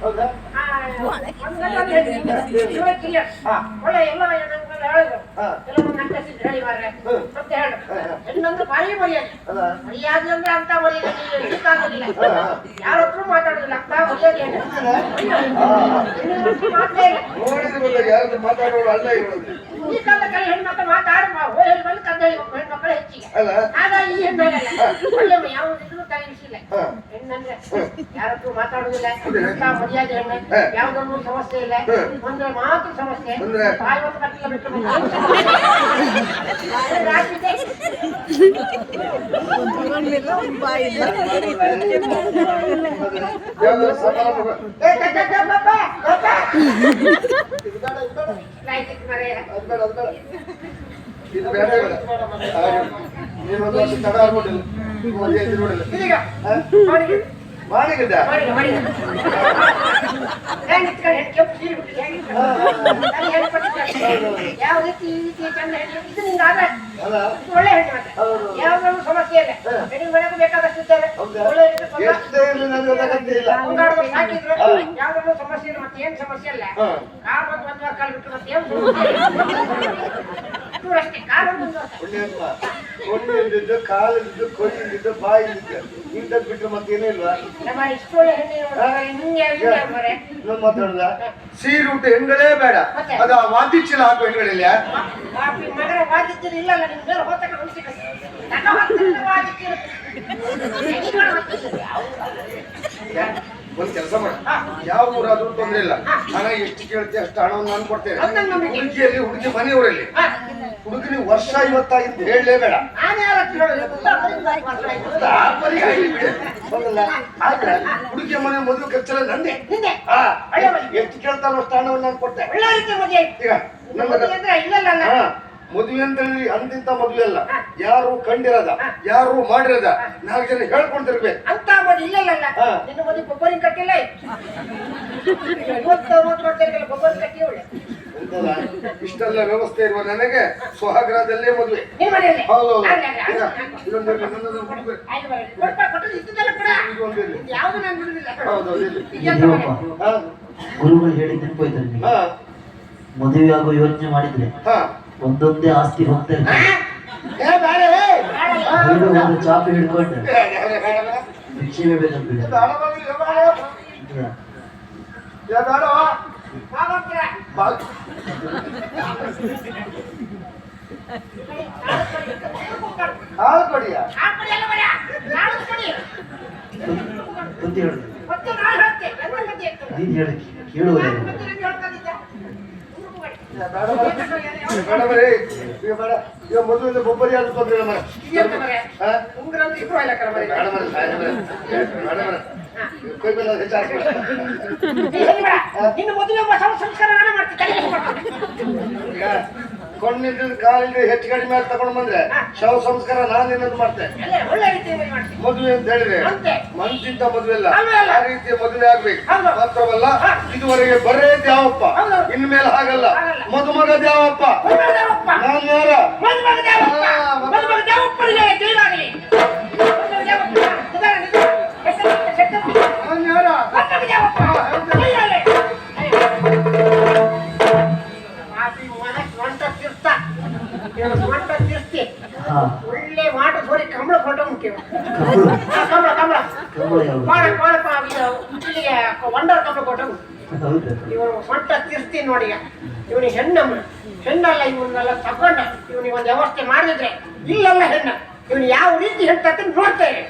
ಹೌದಾ ಹಾ. ಒಳ್ಳೆ ಎಲ್ಲ ನಂಗೆಲ್ಲ ಹೇಳಿದ್ರು ಹಾ. ಕೆಲವೊಂದು ನಂಟಿಸಿದ್ದು ಹೇಳಿ ಮಾರ್ರೆ ಹ್ಮ್. ಅಂತ ಹೇಳು ಹಾ, ಹಾ. ಹೆಣ್ಣಂದ್ರೆ ಭಾರಿ ಮರ್ಯಾದೆ ಅಲ್ಲ ಮರ್ಯಾದೆ ಅಂದ್ರೆ ಅಂತ ಮರ್ಯಾದೆ ಇರಕ್ಕಾಗೋದಿಲ್ಲ ಹಾ, ಹಾ. ಯಾರ ಹತ್ರ ಮಾತಾಡೋದಿಲ್ಲ ಅಂತ ಮರ್ಯಾದೆ ಏನು? ಹೆಣ್ಣಿನ ಹತ್ರ ಮಾತೇ ಇಲ್ಲ ನೋಡಿದ್ರೆ ಗೊತ್ತಾಗ ಯಾರು ಮಾತಾಡೋರು ಅಲ್ಲ ಇರೋದು ಈ ಕಾಲದ ಕಡೆ ಹೆಣ್ಮಕ್ಳು ಮಾತಾಡುವ ಹೋಗಿ ಬಂದು ಕದ್ದ ಹೆಣ್ಮಕ್ಳು ಹೆಚ್ಚಿಗೆ ಅಲ್ಲ ಆಗ ಈ ಹೆಣ್ಣಾಗಲ್ಲ ಒಳ್ಳೆ ಯಾವುದಿದ್ರು ತಲೆಬಿಸಿಲ್ಲ ಹಾ. ಹೆಣ್ಣಂದ್ರೆ ಯಾರ ಹತ್ರ ಮಾತಾಡುದಿಲ್ಲ ಅಂತ ಮರ್ಯಾದೆ ಹೆಣ್ಣು ಹಾ. ಯಾವ್ದೊಂದು ಸಮಸ್ಯೆ ಇಲ್ಲ ಹಾ. ಒಂದು ಮಾತ್ರ ಸಮಸ್ಯೆ ಅಂದ್ರೆ? ಬಾಯಿ ಒಂದು ಕಟ್ಟಿಲ್ಲ ಬಿಟ್ಟು ರಾತ್ರಿ ಯಾವ್ದಾದ್ರು ಸಮಾರಂಭ ಏ, ಕ- ಕ- ಕ- ಪಾಪ, ಪಾಪ. ಇದು ಬೇಡ ಇದು ಬೇಡ ಆಯ್ತು, ಮರೆಯ. ಅದು ಬೇಡ ಅದು ಬೇಡ ಇದು ಬೇಡ ಬೇಡ ಹಾಗೆ. ನೀನೊಂದು ವರ್ಷ ತಡ ಆಗ್ಬಿಟ್ಟಿಲ್ಲ ಯಾವ ರೀತಿ ಈ ರೀತಿ ಚಂದ ಹೆಣ್ಣು ಇದು ನಿಂಗೆ ಆದ್ರೆ ಒಳ್ಳೆ ಮತ್ತೆ. ಯಾವ್ದಾದ್ರು ಸಮಸ್ಯೆ ಇಲ್ಲ. ಹೆಣ್ಣಿನ ಮನೆಗೂ ಬೇಕಾದಷ್ಟು ಇದ್ದಾರೆ ಒಳ್ಳೆ. ಯಾವ್ದಾದ್ರು ಸಮಸ್ಯೆ ಇಲ್ಲ ಮತ್ತೆ ಏನ್ ಸಮಸ್ಯೆ ಅಲ್ಲ. ಕಾಲ್ ಬಂದು ಒಂದು ಕಾಲ್ ಬಿಟ್ಟು ಮತ್ತೆ ಏನ್ ಸಮಸ್ಯೆ ಇಲ್ಲ. ಇವ್ರಷ್ಟೇ ಕಾಲ್ ಒಂದು ಒಂದು ವಾರ. ಪುಣ್ಯಪ್ಪ ಕೊಂಡಿದ್ದು ಕಾಲಿದ್ದು ಕೊಯ್ಯಿದ್ದು ಬಾಯಿದ್ದು ಇಂಥದ್ದು ಬಿಟ್ರೆ ಮತ್ತೇನೇ ಇಲ್ವಾ ನಮ್ಮ ಇಷ್ಟು ಒಳ್ಳೆ ಹೆಣ್ಣಿನ ಮಗ ಹಿಂಗೆ ಹಿಂಗೆ ಮರೆ ಇನ್ನೊಂದು ಮಾತಾಡುದ ಸೀರುಟ ಹೆಣ್ಗಳೇ ಬೇಡ ಮತ್ತೆ? ಅದ ವಾದಿಚ್ಚಿನ ಹಾಕೋ ಹೆಣ್ಗಳಿಲ್ಲ ಪಾಪಿ ಮಗನ ವಾದಿದ್ದೀರಿ ಇಲ್ಲ ಒಂದ್ ಕೆಲಸ ಮಾಡ. ಯಾವ ಊರಾದ್ರೂ ತೊಂದ್ರೆ ಇಲ್ಲ. ಹಣ ಎಷ್ಟು ಕೇಳ್ತಿ ಅಷ್ಟು ಹಣವನ್ನು ನಾನು ಕೊಡ್ತೇನೆ? ಹುಡುಗಿಯಲ್ಲಿ ಹುಡುಗಿ ಮನೆಯವರಲ್ಲಿ. ಹುಡುಗನಿ ವರ್ಷ ಇವತ್ತಾಗಿದ್ದು ಹೇಳಲೇಬೇಡ. ಆದ್ರೆ ಹುಡುಗಿಯ ಮನೆ ಮದುವೆ ಖರ್ಚೆಲ್ಲ ನಂದೆ. ಎಷ್ಟು ಕೇಳ್ತಾನೋ ಅಷ್ಟು ಹಣವನ್ನು ನಾನು ಕೊಡ್ತೇನೆ. ಈಗ ನನ್ನ ಮದುವೆ. ಅಂತ ಹೇಳಿ ಅಂತಿಂತ ಮದುವೆ ಅಲ್ಲ ಯಾರು ಕಂಡಿರದ ಯಾರು ಮಾಡಿರದ ನಾಲ್ಕು ಜನ ಹೇಳ್ಕೊಂಡಿರ್ಬೇಕು. ಅಂತ ಮದುವೆ ಇಲ್ಲಲ್ಲ ಅಲ್ಲ. ನಿನ್ನ ಮದುವೆ ಗೊಬ್ಬರಿನ ಕಟ್ಟಿಲ್ಲ ಇವತ್ತು ಮೂವತ್ತು ವರ್ಷಕ್ಕೆಲ್ಲ ಗೊಬ್ಬರ ಕಟ್ಟಿ ಒಳ್ಳೆ ಇಷ್ಟೆಲ್ಲ ವ್ಯವಸ್ಥೆ ಇರುವ ನನಗೆ ಸ್ವಹಗ್ರಹದಲ್ಲೇ ಮದುವೆ. ಹೌದು ಗುರುಗಳು ಹೇಳಿ ನೆನಪೋಯ್ತಾರೆ ಮದುವೆ ಆಗೋ ಯೋಚನೆ ಮಾಡಿದ್ರೆ ಹಾ. ಒಂದೊಂದೇ ಆಸ್ತಿ ಹೋಗ್ತಾ ಹಾ? ಇರ್ತದೆ ಏ, ಬೇಡ, ಏ. ಬೇಡ. ಹುಡುಗ ಒಂದು ಚಾಪೆ ಹಿಡ್ಕೊಂಡು ಬೇಡ, ಬೇಡ, ಬೇಡ, ಬೇಡ. ಭಿಕ್ಷೆ ಬೇಕಂತ ಏ, ಬೇಡ, ಬೇಡ, ಏ, ಬೇಡ. ಏ, ಬೇಡ. ಭಾಗವತರ. ಬಾ- ಹಾಲು ಕೊಡಿಯ ಆ ಕಡೆ ಎಲ್ಲ ಬರ. ನಾಳೆ ಕೊಡಿ. ಬುದ್ಧಿ ಹೇಳುದು ಮತ್ತೆ ನಾಳೆ ಹೇಳ್ತೆ. ಎಂತ ಕಥೆ ಇರ್ತದೆ? ನೀನ್ ಹೇಳಿ ಕೇಳುವುದೇ ನಾನು ಮತ್ತೆ ನಿಮ್ಗೆ ಹೇಳ್ಕೊಂಡಿದ್ದೆ. ಹುಡುಗ ಮಾಡಿ. ಬೇಡ, ಬೇಡ. ಬೇಡ, ಬೇಡ, ಏ. ಈಗ ಬೇಡ. ಈಗ ಮದುವೆಯಿಂದ ಬೊಬ್ಬರಿ ಯಾರು ತೊಂದ್ರೆ ಇಲ್ಲ ಮರೆ. ಇದೆಂತ ಮರೆ? ಹಾ? ಉಂಗುರ ಅಂತ ಇಬ್ರು ಕರೆ ಮರೆ. ಬೇಡ, ಬೇಡ, ಬೇಡ, ಬೇಡ. ಬೇಡ, ಬೇಡ. ಮೇಲೆ ಹೆಚ್ಚು ಹಾಕ್ಬೇಡ. ನೀ ನಿನ್ನ ಮದುವೆ ಒಬ್ಬ ಸಂಸ್ಕಾರ. ಈಗ ಕಾಲಿಂದ ಹೆಚ್ಚು ಕಡಿಮೆ ಆಗಿ ತಗೊಂಡು ಬಂದ್ರೆ ಶವ ಸಂಸ್ಕಾರ ನಾನು ನಿನ್ನದು ಮಾಡ್ತೇನೆ ಮದುವೆ ಅಂತ ಹೇಳಿದ್ರೆ. ಮಂಚಿಂತ ಮದುವೆ ಅಲ್ಲ. ಆ ರೀತಿಯ ಮದುವೆ ಆಗ್ಬೇಕು. ಮಾತ್ರವಲ್ಲ. ಇದುವರೆಗೆ ಬರೇ ದ್ಯಾವಪ್ಪ. ಇನ್ಮೇಲೆ ಹಾಗಲ್ಲ. ಮದುಮಗ ದ್ಯಾವಪ್ಪ. ನಾನು ಯಾರ ಸ್ವಂತ ತೀರ್ಥ. ಒಳ್ಳೆ ಮಾಟ ಸೋರಿ ಕಂಬಳ ಫೋಟೋ ಮುಖ್ಯ. ಕಂಬಳ ಕಂಬಳ ಇಲ್ಲಿಗೆ ವಂಡರ್ ಕಂಬಳ ಫೋಟೋ ಇವನು ಸೊಂಟ ತೀರ್ಸ್ತೀನಿ ನೋಡಿ ಇವನಿಗೆ ಹೆಣ್ಣಮ್ಮ ಹೆಣ್ಣಲ್ಲ ಇವನ್ನೆಲ್ಲ ತಗೊಂಡ ಇವನಿಗೆ ಒಂದು ವ್ಯವಸ್ಥೆ ಮಾಡಿದ್ರೆ ಇಲ್ಲಲ್ಲ ಹೆಣ್ಣ. ಇವನು ಯಾವ ರೀತಿ ಹೇಳ್ತಾ ನೋಡ್ತೇವೆ.